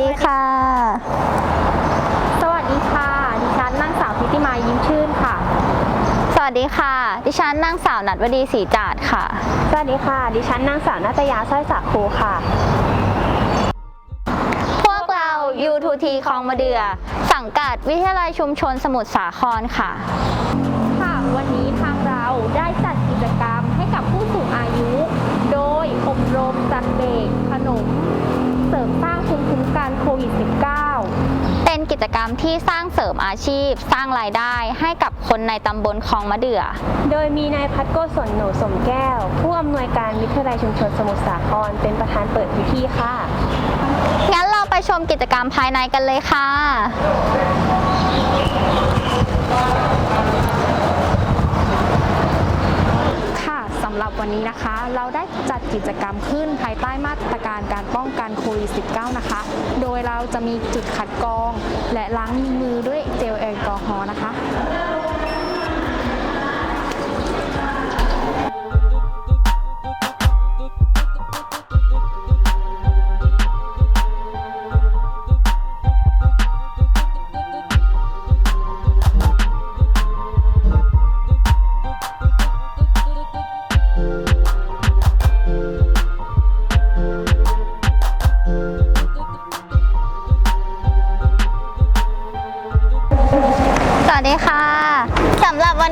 ดีค่ะ สวัสดีค่ะ ดิฉันนางสาวพิติมายิ้มชื่นค่ะ สวัสดีค่ะ ดิฉันนางสาวนัดวดีศรีจาดค่ะ สวัสดีค่ะ ดิฉันนางสาวนาตยาสร้อยสักครูค่ะ พวกเรา U2T คลองมะเดือ สังกัดวิทยาลัยชุมชนสมุทรสาครค่ะ ค่ะ วันนี้ทางเราได้จัดกิจกรรมให้กับผู้สูงอายุ โดยอบรมจัดเบรกขนมเสริมสร้างภูมิคุ้มกัน โควิด -19 เป็นกิจกรรมที่สร้างเสริมอาชีพ สร้างรายได้ให้กับคนในตำบลคลองมะเดื่อ โดยมีนายพัฒโกศลหนูสมแก้ว ผู้อำนวยการวิทยาลัยชุมชนสมุทรสาครเป็นประธานเปิดพิธีค่ะ งั้นเราไปชมกิจกรรมภายในกันเลยค่ะค่ะสำหรับ วันนี้นะคะ เราได้จัดกิจกรรมขึ้นภายใต้มาตรการการป้องกันโควิด -19 นะคะ โดยเราจะมีจุดคัดกรอง และล้างมือด้วยเจลแอลกอฮอล์นะคะ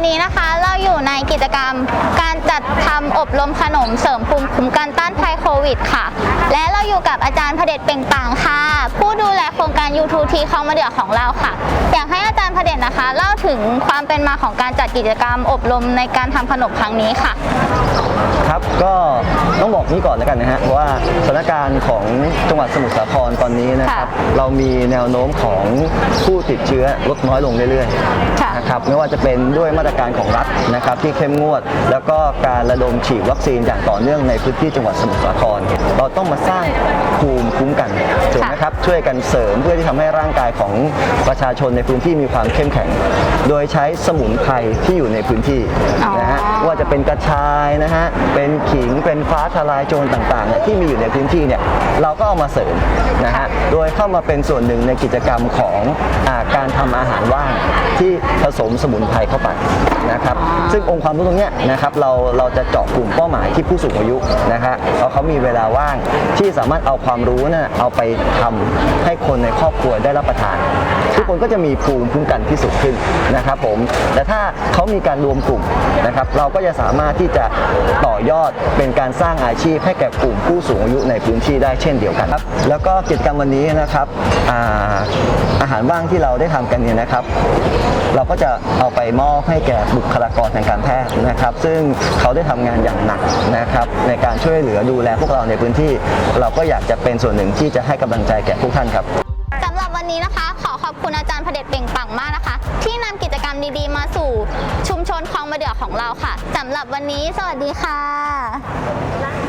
นนี้นะคะเราอยู่ในกิจกรรมการจัดทำอบรมขนมเสริมภูมิคุ้มกันต้านภัยโควิดค่ะ และเราอยู่กับอาจารย์พเดชเป่งปังค่ะ ผู้ดูแลโครงการ U2T คลองมะเดื่อของเราค่ะ อยากให้อาจารย์พเดชนะคะ เล่าถึงความเป็นมาของการจัดกิจกรรมอบรมในการทำขนมครั้งนี้ค่ะ ครับก็ต้องบอกนี้ก่อนแล้วกันนะฮะว่าสถานการณ์ของจังหวัดสมุทรสาครตอนนี้นะครับค่ะเรามีแนวโน้มของผู้ติดเชื้อลดน้อยลงเรื่อยค่ะๆนะครับไม่ว่าจะเป็นด้วยมาตรการของรัฐนะครับที่เข้มงวด แล้วก็การระดมฉีดวัคซีนอย่างต่อเนื่องในพื้นที่จังหวัดสมุทรสาคร เราต้องมาสร้างภูมิคุ้มกันถูกไหมครับช่วยกันเสริมเพื่อที่ทำให้ร่างกายของประชาชนในพื้นที่มีความเข้มแข็ง โดยใช้สมุนไพรที่อยู่ในพื้นที่นะฮะอ๋อว่าจะเป็นกระชายนะฮะเป็นขิงเป็นฟ้าทลายโจรต่างๆเนี่ยที่มีอยู่ในพื้นที่เนี่ยเราก็เอามาเสริมนะฮะโดยเข้ามาเป็นส่วนหนึ่งในกิจกรรมของอาการทำอาหารว่างที่ผสมสมุนไพรเข้าไปนะครับซึ่งองค์ความรู้ตรงเนี้ยนะครับเราเราจะเจาะกลุ่มเป้าหมายที่ผู้สูงอายุนะฮะเพราะเขามีเวลาว่างที่สามารถเอาความรู้น่ะเอาไปทำให้คนในครอบครัวได้รับประทาน ทุกคนก็จะมีภูมิคุ้มกันที่สูงขึ้นนะครับผมแต่ถ้าเขามีการรวมกลุ่มนะครับเราก็จะสามารถที่จะต่อยอดเป็นการสร้างอาชีพให้แก่กลุ่มผู้สูงอายุในพื้นที่ได้เช่นเดียวกันครับ แล้วก็กิจกรรมวันนี้นะครับอาอาหารว่างที่เราได้ทำกันเนี่ยนะครับ เราก็จะเอาไปมอบให้แก่บุคลากรทางการแพทย์นะครับ ซึ่งเขาได้ทำงานอย่างหนักนะครับในการช่วยเหลือดูแลพวกเราในพื้นที่ เราก็อยากจะเป็นส่วนหนึ่งที่จะให้กำลังใจแก่พวกท่านครับ วันนี้นะคะ ขอขอบคุณอาจารย์พเดชเปล่งปลั่งมากนะคะ ที่นำกิจกรรมดีๆ มาสู่ชุมชนคลองมะเดื่อของเราค่ะสำหรับวันนี้สวัสดีค่ะ